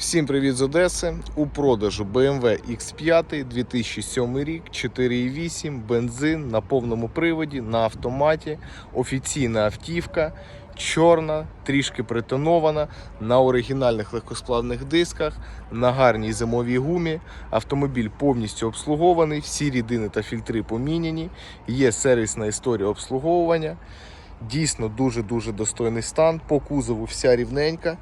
Всім привіт з Одеси. У продажу BMW X5 2007 рік, 4,8, бензин на повному приводі, на автоматі, офіційна автівка, чорна, трішки притонована, на оригінальних легкосплавних дисках, на гарній зимовій гумі. Автомобіль повністю обслугований, всі рідини та фільтри поміняні, є сервісна історія обслуговування. Дійсно дуже-дуже достойний стан. По кузову вся рівненька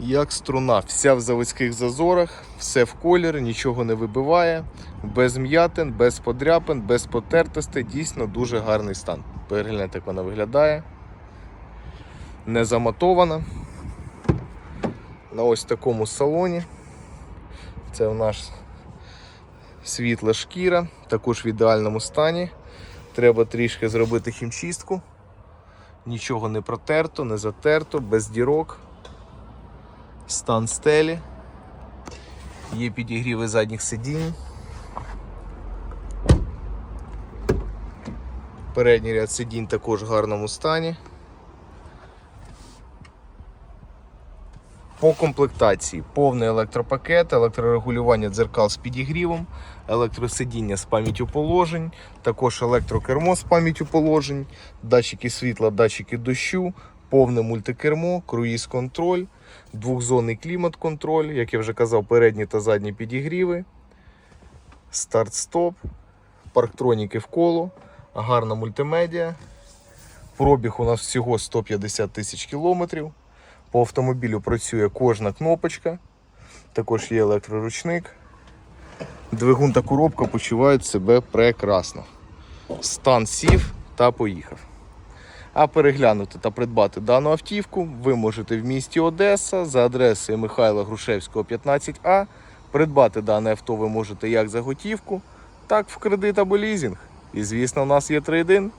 як струна, вся в заводських зазорах, все в колір, нічого не вибиває, без м'ятин, без подряпин, без потертостей. Дійсно дуже гарний стан. Перегляньте, як вона виглядає. Не заматована. На ось такому салоні. Це у нас світла шкіра, також в ідеальному стані. Треба трішки зробити хімчистку. Нічого не протерто, не затерто, без дірок стан стелі, є підігріви задніх сидінь. Передній ряд сидінь також в гарному стані. По комплектації повний електропакет, електрорегулювання дзеркал з підігрівом, електросидіння з пам'яттю положень, також електрокермо з пам'яттю положень, датчики світла, датчики дощу, повне мультикермо, круїз-контроль, двохзонний клімат-контроль, як я вже казав, передні та задні підігріви, старт-стоп, парктроніки в коло, гарна мультимедіа. Пробіг у нас всього 150 тисяч кілометрів. По автомобілю працює кожна кнопочка, також є електроручник. Двигун та коробка почувають себе прекрасно. Стан сів та поїхав. А переглянути та придбати дану автівку ви можете в місті Одеса за адресою Михайла Грушевського, 15А. Придбати дане авто ви можете як за готівку, так в кредит або лізинг. І звісно, у нас є трейдин.